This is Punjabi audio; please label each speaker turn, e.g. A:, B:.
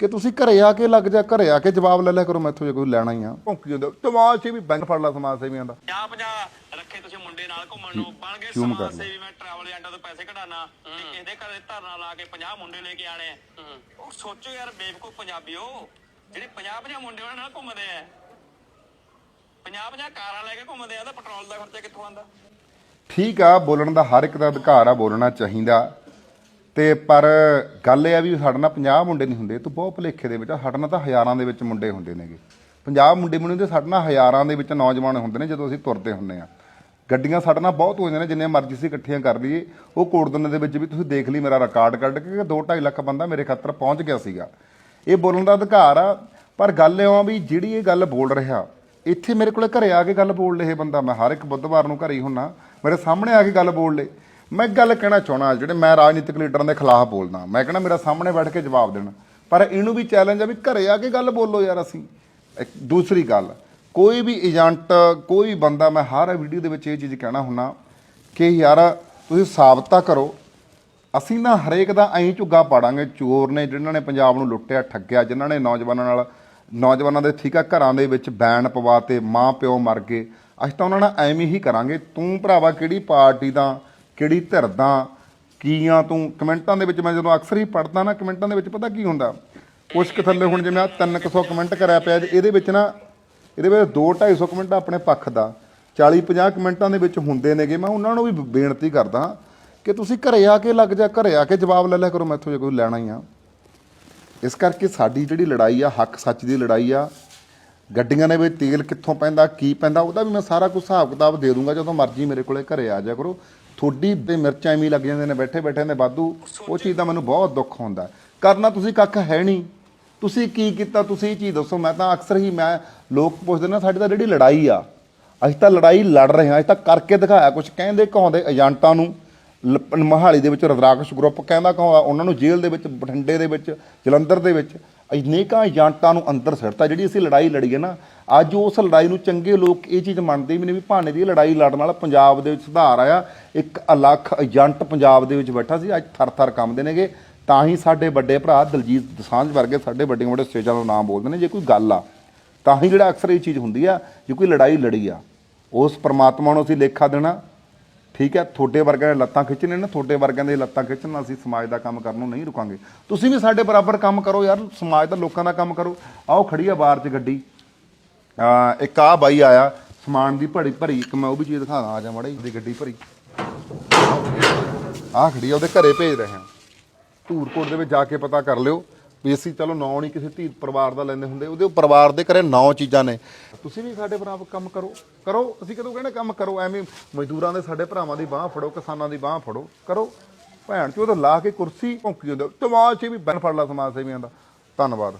A: ਕਿ ਤੁਸੀਂ ਘਰੇ ਆ ਕੇ ਲੱਗ ਜਾ ਘਰੇ ਆ ਕੇ ਜਵਾਬ ਲੈ ਲਿਆ ਕਰੋ ਮੈਥੋਂ ਜੇ ਕੋਈ ਲੈਣਾ ਹੀ ਆ। ਭੌਂਕੀ ਜਾਂਦਾ ਸਮਾਜ ਸੇਵੀ ਬੈਂਕ ਫੜ ਲਾ ਸਮਾਜ ਸੇਵੀਆਂ ਦਾ।
B: 50 50 ਰੱਖੇ ਤੁਸੀਂ ਮੁੰਡੇ ਨਾਲ ਘੁੰਮਣ ਨੂੰ। ਬਣ ਗਏ
A: ਕਿਉਂ
B: ਸਮਾਜ
A: ਕਰਨਾ?
B: ਸੇਵੀ ਮੈਂ ਟਰੈਵਲ ਏਜੰਟਾਂ ਤੋਂ ਪੈਸੇ ਕਢਾਣਾ ਤੇ ਕਿਸੇ ਦੇ ਘਰੇ ਧਰਨਾ ਲਾ ਕੇ 50 ਮੁੰਡੇ ਲੈ ਕੇ ਆਣੇ ਉਹ ਸੋਚੋ ਯਾਰ ਬੇਵਕੂਫ ਪੰਜਾਬੀਓ ਜਿਹੜੇ 50 50 ਮੁੰਡੇ ਉਹਨਾਂ ਨਾਲ ਘੁੰਮਦੇ ਆ। 50 50 ਕਾਰਾਂ ਲੈ ਕੇ ਘੁੰਮਦੇ ਆ ਤਾਂ ਪੈਟਰੋਲ ਦਾ ਖਰਚਾ ਕਿੱਥੋਂ ਆਂਦਾ
A: ਠੀਕ ਆ ਬੋਲਣ ਦਾ ਹਰ ਇੱਕ ਦਾ ਅਧਿਕਾਰ ਆ ਬੋਲਣਾ ਚਾਹੀਦਾ। ਤੇ ਪਰ ਗੱਲ ਇਹ ਆ ਵੀ ਸਾਡੇ ਨਾਲ 50 ਮੁੰਡੇ ਨਹੀਂ ਹੁੰਦੇ ਤੂੰ ਬਹੁਤ ਭੁਲੇਖੇ ਦੇ ਵਿੱਚ ਆ, ਸਾਡੇ ਨਾਲ ਤਾਂ ਹਜ਼ਾਰਾਂ ਦੇ ਵਿੱਚ ਮੁੰਡੇ ਹੁੰਦੇ ਨੇਗੇ। 50 ਮੁੰਡੇ ਮੁੰਡੇ ਹੁੰਦੇ ਸਾਡੇ ਨਾਲ ਹਜ਼ਾਰਾਂ ਦੇ ਵਿੱਚ ਨੌਜਵਾਨ ਹੁੰਦੇ ਨੇ ਜਦੋਂ ਅਸੀਂ ਤੁਰਦੇ ਹੁੰਨੇ ਆ ਗੱਡੀਆਂ ਸਾਡੇ ਨਾਲ ਬਹੁਤ ਹੋ ਜਾਂਦੀਆਂ ਨੇ ਜਿੰਨੇ ਮਰਜ਼ੀ ਅਸੀਂ ਇਕੱਠੀਆਂ ਕਰ ਲਈਏ। ਉਹ ਕੋੜਦਨੇ ਦੇ ਵਿੱਚ ਵੀ ਤੁਸੀਂ ਦੇਖ ਲਈ ਮੇਰਾ ਰਿਕਾਰਡ ਕੱਢ ਕੇ 2.5 ਲੱਖ ਬੰਦਾ ਮੇਰੇ ਖਾਤਰ ਪਹੁੰਚ ਗਿਆ ਸੀਗਾ। ਇਹ ਬੋਲਣ ਦਾ ਅਧਿਕਾਰ ਆ ਪਰ ਗੱਲ ਇਹ ਆ ਵੀ ਜਿਹੜੀ ਇਹ ਗੱਲ ਬੋਲ ਰਿਹਾ ਇੱਥੇ ਮੇਰੇ ਕੋਲੇ ਘਰੇ ਆ ਕੇ ਗੱਲ ਬੋਲ ਲੇ ਇਹ ਬੰਦਾ ਮੈਂ ਹਰ ਇੱਕ ਬੁੱਧਵਾਰ ਨੂੰ ਘਰੇ ਹੀ ਹੁੰਨਾ ਮੇਰੇ ਸਾਹਮਣੇ ਆ ਕੇ ਗੱਲ ਬੋਲ ਲੇ। ਮੈਂ ਇੱਕ ਗੱਲ ਕਹਿਣਾ ਚਾਹਣਾ ਜਿਹੜੇ ਮੈਂ ਰਾਜਨੀਤਿਕ ਲੀਡਰਾਂ ਦੇ ਖਿਲਾਫ ਬੋਲਦਾ, ਮੈਂ ਕਹਿੰਦਾ ਮੇਰਾ ਸਾਹਮਣੇ ਬੈਠ ਕੇ ਜਵਾਬ ਦੇਣ। ਪਰ ਇਹਨੂੰ ਵੀ ਚੈਲੰਜ ਆ ਵੀ ਘਰੇ ਆ ਕੇ ਗੱਲ ਬੋਲੋ ਯਾਰ ਅਸੀਂ। ਇੱਕ ਦੂਸਰੀ ਗੱਲ, ਕੋਈ ਵੀ ਏਜੰਟ, ਕੋਈ ਵੀ ਬੰਦਾ, ਮੈਂ ਹਰ ਵੀਡੀਓ ਦੇ ਵਿੱਚ ਇਹ ਚੀਜ਼ ਕਹਿਣਾ ਹੁੰਨਾ ਕਿ ਯਾਰ ਤੁਸੀਂ ਸਾਬਤਾ ਕਰੋ, ਅਸੀਂ ਨਾ ਹਰੇਕ ਦਾ ਐਂ ਝੁੱਗਾ ਪਾੜਾਂਗੇ, ਚੋਰ ਨੇ ਜਿਨ੍ਹਾਂ ਨੇ ਪੰਜਾਬ ਨੂੰ ਲੁੱਟਿਆ, ਠੱਗਿਆ, ਜਿਨ੍ਹਾਂ ਨੇ ਨੌਜਵਾਨਾਂ ਨਾਲ, ਨੌਜਵਾਨਾਂ ਦੇ ਠੀਕ ਆ ਘਰਾਂ ਦੇ ਵਿੱਚ ਬੈਨ ਪਵਾਤੇ ਮਾਂ ਪਿਓ ਮਰ ਗਏ, ਅਸੀਂ ਤਾਂ ਉਹਨਾਂ ਨਾਲ ਐਵੇਂ ਹੀ ਕਰਾਂਗੇ। ਤੂੰ ਭਰਾਵਾ ਕਿਹੜੀ ਪਾਰਟੀ ਦਾ ਕਿਹੜੀ ਧਿਰ ਦਾ ਕੀ ਤੂੰ? ਕਮੈਂਟਾਂ ਦੇ ਵਿੱਚ ਮੈਂ ਜਦੋਂ ਅਕਸਰ ਹੀ ਪੜਦਾ ਨਾ ਕਮੈਂਟਾਂ ਦੇ ਵਿੱਚ ਪਤਾ ਕੀ ਹੁੰਦਾ? ਕੁਛ ਕੁ ਥੱਲੇ ਹੁਣ ਜਿਵੇਂ ਆ 300 ਕਮੈਂਟ ਕਰਿਆ ਪਿਆ ਜੀ, ਇਹਦੇ ਵਿੱਚ ਨਾ ਇਹਦੇ ਵਿੱਚ 2 250 ਕਮੈਂਟ ਆਪਣੇ ਪੱਖ ਦਾ 40 50 ਕਮੈਂਟਾਂ ਦੇ ਵਿੱਚ ਹੁੰਦੇ ਨੇਗੇ ਮੈਂ ਉਹਨਾਂ ਨੂੰ ਵੀ ਬੇਨਤੀ ਕਰਦਾ ਕਿ ਤੁਸੀਂ ਘਰੇ ਆ ਕੇ ਲੱਗ ਜਾ ਘਰੇ ਆ ਕੇ ਜਵਾਬ ਲੈ ਲਿਆ ਕਰੋ ਮੈਥੋਂ ਜੇ ਕੋਈ ਲੈਣਾ ਹੀ ਆ। ਇਸ ਕਰਕੇ ਸਾਡੀ ਜਿਹੜੀ ਲੜਾਈ ਆ ਹੱਕ ਸੱਚ ਦੀ ਲੜਾਈ ਆ ਗੱਡੀਆਂ ਦੇ ਵਿੱਚ ਤੇਲ ਕਿੱਥੋਂ ਪੈਂਦਾ ਕੀ ਪੈਂਦਾ ਉਹਦਾ ਵੀ ਮੈਂ ਸਾਰਾ ਕੁਝ ਹਿਸਾਬ ਕਿਤਾਬ ਦੇ ਦੂੰਗਾ ਜਦੋਂ ਮਰਜ਼ੀ ਮੇਰੇ ਕੋਲੇ ਘਰੇ ਆ ਜਾ ਕਰੋ। ਤੁਹਾਡੀ ਤੇ ਮਿਰਚਾਂ ਐਵੇਂ ਹੀ ਲੱਗ ਜਾਂਦੇ ਨੇ, ਬੈਠੇ ਬੈਠੇ ਨੇ ਵਾਧੂ। ਉਹ ਚੀਜ਼ ਦਾ ਮੈਨੂੰ ਬਹੁਤ ਦੁੱਖ ਹੁੰਦਾ। ਕਰਨਾ ਤੁਸੀਂ ਕੱਖ ਹੈ ਨਹੀਂ। ਤੁਸੀਂ ਕੀ ਕੀਤਾ, ਤੁਸੀਂ ਇਹ ਚੀਜ਼ ਦੱਸੋ। ਮੈਂ ਤਾਂ ਅਕਸਰ ਹੀ ਮੈਂ ਲੋਕ ਪੁੱਛਦੇ ਨੇ, ਸਾਡੀ ਤਾਂ ਜਿਹੜੀ ਲੜਾਈ ਆ, ਅਸੀਂ ਤਾਂ ਲੜਾਈ ਲੜ ਰਹੇ ਹਾਂ। ਅਸੀਂ ਤਾਂ ਕਰਕੇ ਦਿਖਾਇਆ ਕੁਝ ਕਹਿੰਦੇ ਕਹਾਉਂਦੇ ਏਜੰਟਾਂ ਨੂੰ। ਲ- ਮੋਹਾਲੀ ਦੇ ਵਿੱਚ ਰਦਰਾਕਸ਼ ਗਰੁੱਪ ਕਹਿੰਦਾ ਕਹਾਉਂਦਾ ਉਹਨਾਂ ਨੂੰ ਜੇਲ੍ਹ ਦੇ ਵਿੱਚ, ਬਠਿੰਡੇ ਦੇ ਵਿੱਚ, ਜਲੰਧਰ ਦੇ ਵਿੱਚ। ਅਨੇਕਾਂ ਏਜੰਟਾਂ ਨੂੰ ਅੰਦਰ ਸਿੱਟਤਾ ਜਿਹੜੀ ਅਸੀਂ ਲੜਾਈ ਲੜੀ ਹੈ ਨਾ, ਅੱਜ ਉਸ ਲੜਾਈ ਨੂੰ ਚੰਗੇ ਲੋਕ ਇਹ ਚੀਜ਼ ਮੰਨਦੇ ਵੀ ਨੇ ਵੀ ਭਾਣੇ ਦੀ ਲੜਾਈ ਲੜਨ ਨਾਲ ਪੰਜਾਬ ਦੇ ਵਿੱਚ ਸੁਧਾਰ ਆਇਆ। ਇੱਕ ਅਲੱਖ ਏਜੰਟ ਪੰਜਾਬ ਦੇ ਵਿੱਚ ਬੈਠਾ ਸੀ, ਅੱਜ ਥਰ-ਥਰ ਕੰਬਦੇ ਨੇਗੇ। ਤਾਂ ਹੀ ਸਾਡੇ ਵੱਡੇ ਭਰਾ ਦਲਜੀਤ ਦਸਾਂਝ ਵਰਗੇ ਸਾਡੇ ਵੱਡੇ ਵੱਡੇ ਸਟੇਜਾਂ ਦਾ ਨਾਮ ਬੋਲਦੇ ਨੇ, ਜੇ ਕੋਈ ਗੱਲ ਆ। ਤਾਂ ਹੀ ਜਿਹੜਾ ਅਕਸਰ ਇਹ ਚੀਜ਼ ਹੁੰਦੀ ਆ, ਜੇ ਕੋਈ ਲੜਾਈ ਲੜੀ ਆ, ਉਸ ਪਰਮਾਤਮਾ ਨੂੰ ਅਸੀਂ ਲੇਖਾ ਦੇਣਾ। ਠੀਕ ਹੈ, ਤੁਹਾਡੇ ਵਰਗਿਆਂ ਦੇ ਲੱਤਾਂ ਖਿੱਚਣੇ ਨੇ, ਤੁਹਾਡੇ ਵਰਗਿਆਂ ਦੇ ਲੱਤਾਂ ਖਿੱਚਣ ਨਾਲ ਅਸੀਂ ਸਮਾਜ ਦਾ ਕੰਮ ਕਰਨ ਨੂੰ ਨਹੀਂ ਰੁਕਾਂਗੇ। ਤੁਸੀਂ ਵੀ ਸਾਡੇ ਬਰਾਬਰ ਕੰਮ ਕਰੋ ਯਾਰ, ਸਮਾਜ ਦਾ ਲੋਕਾਂ ਦਾ ਕੰਮ ਕਰੋ। ਆਓ ਖੜੀ ਆ ਬਾਹਰ 'ਚ ਗੱਡੀ। ਇੱਕ ਆ ਬਾਈ ਆਇਆ, ਸਮਾਨ ਦੀ ਭੜੀ ਭਰੀ, ਇੱਕ ਮੈਂ ਉਹ ਵੀ ਚੀਜ਼ ਦਿਖਾਣਾ ਆ ਜਾ ਜੀ ਦੀ ਗੱਡੀ ਭਰੀ। ਆ ਖੜੀ ਆ, ਉਹਦੇ ਘਰੇ ਭੇਜ ਰਹੇ ਹਾਂ। ਧੂਰਕੋਟ ਦੇ ਵਿੱਚ ਜਾ ਕੇ ਪਤਾ ਕਰ ਲਿਓ। ਵੀ ਅਸੀਂ ਚਲੋ ਨੌ ਨਹੀਂ ਕਿਸੇ ਧੀ ਪਰਿਵਾਰ ਦਾ ਲੈਂਦੇ ਹੁੰਦੇ, ਉਹਦੇ ਪਰਿਵਾਰ ਦੇ ਘਰੇ ਨੌ ਚੀਜ਼ਾਂ ਨੇ। ਤੁਸੀਂ ਵੀ ਸਾਡੇ ਬਰਾਬਰ ਕੰਮ ਕਰੋ। ਕਰੋ, ਅਸੀਂ ਕਦੋਂ ਕਹਿੰਦੇ ਕੰਮ ਕਰੋ, ਐਵੇਂ ਮਜ਼ਦੂਰਾਂ ਦੇ ਸਾਡੇ ਭਰਾਵਾਂ ਦੀ ਬਾਹ ਫੜੋ, ਕਿਸਾਨਾਂ ਦੀ ਬਾਹ ਫੜੋ, ਕਰੋ। ਭੈਣ ਚੋਂ ਤਾਂ ਲਾ ਕੇ ਕੁਰਸੀ ਭੌਂਕੀ ਜਾਂਦੇ ਸਮਾਜ ਵੀ ਬੈਨ ਫੜ ਲਾ ਸਮਾਜ ਸੇਵੀਆਂ ਦਾ। ਧੰਨਵਾਦ।